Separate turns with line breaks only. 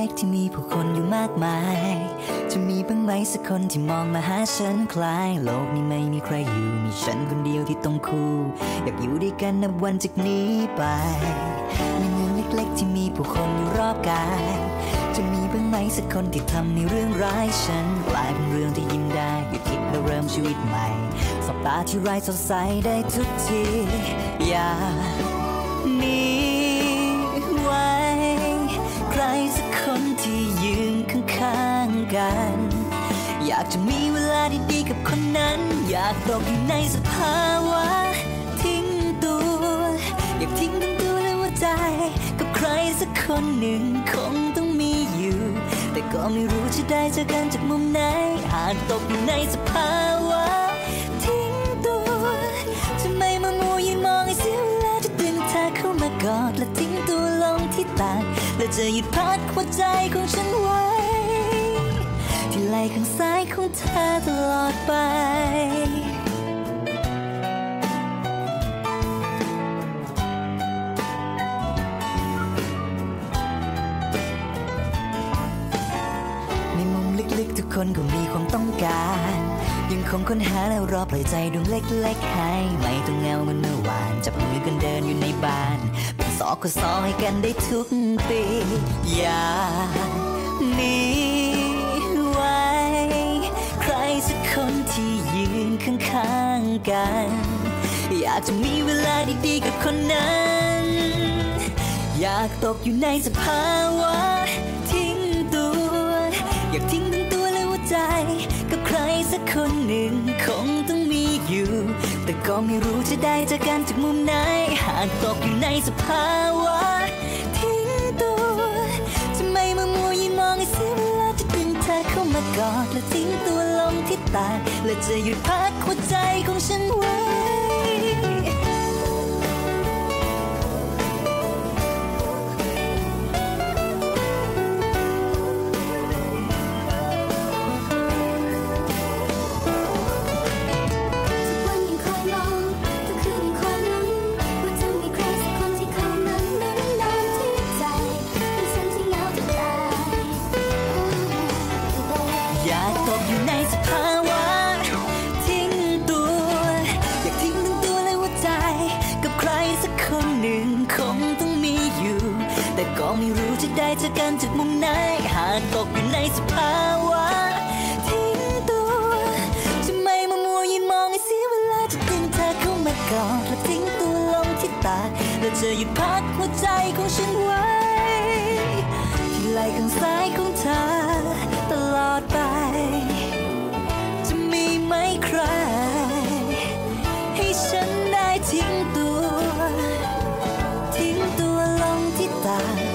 ล็กๆ ที่มีผู้คนอยู่มากมาย จะมีบ้างไหมสักคนที่มองมาหาฉันคล้าย โลกนี้ไม่มีใครอยู่มีฉันคนเดียวที่ต้องคู่ อยากอยู่ด้วยกันนับวันจากนี้ไปในเมืองเล็กๆ ที่มีผู้คนอยู่รอบกาย จะมีบ้างไหมสักคนที่ทำในเรื่องร้ายฉันกลายเป็นเรื่องที่ยิ้มได้หยุดคิดและเริ่มชีวิตใหม่สบตาที่ไร้สดใสได้ทุกทีอย่าหนี กัน อยากจะมีเวลาดีๆกับคนนั้น อยากตกอยู่ในสภาวะทิ้งตัว อยากทิ้งทั้งตัวและหัวใจ กับใครสักคนหนึ่งคงต้องมีอยู่ แต่ก็ไม่รู้จะได้เจอกันจากมุมไหน อาจตกอยู่ในสภาวะทิ้งตัวจะไม่มามัวยืนมองให้เสียเวลาจะดึงเธอเข้ามากอดและทิ้งตัวลงที่ตากและจะหยุดพักหัวใจของฉันไว้ ข้างซ้ายของเธอตลอดไป ในมุมลึกๆ ทุกคนก็มีความต้องการ ยังคงค้นหาแล้วรอปล่อยใจดวงเล็กๆให้ไม่ต้องเงาเหมือนเมื่อวาน จับมือกันเดินอยู่ในบ้าน เป็นสอก็สอให้กันได้ทุกปีอย่าหนี กัน อยากจะมีเวลาดีๆกับคนนั้น อยากตกอยู่ในสภาวะทิ้งตัว อยากทิ้งทั้งตัวและหัวใจ กับใครสักคนหนึ่งคงต้องมีอยู่ แต่ก็ไม่รู้จะได้เจอกันจากมุมไหน หากตกอยู่ในสภาวะทิ้งตัวจะไม่มามัวยืนมองให้เสียเวลาจะดึงเธอเข้ามากอดและทิ้งตัวลงที่ตาและจะหยุดพักหัวใจ ของฉันไว้
ทุกวันยังคอยมองทุกคืนยังคอยลุ้นว่าจะมีใครสักคนที่เข้ามาหนุ
ก็ไม่รู้จะได้เจอกันจากมุมไหน หากตกอยู่ในสภาวะทิ้งตัวจะไม่มามัวยืนมองให้เสียเวลาจะดึงเธอเข้ามากอดและทิ้งตัวลงที่ตาและจะหยุดพักหัวใจของฉันไว้ ที่ไหล่ข้างซ้ายของเธอตลอดไป จะมีไหมใคร ให้ฉันได้ทิ้งตัว ทิ้งตัวลงที่ตา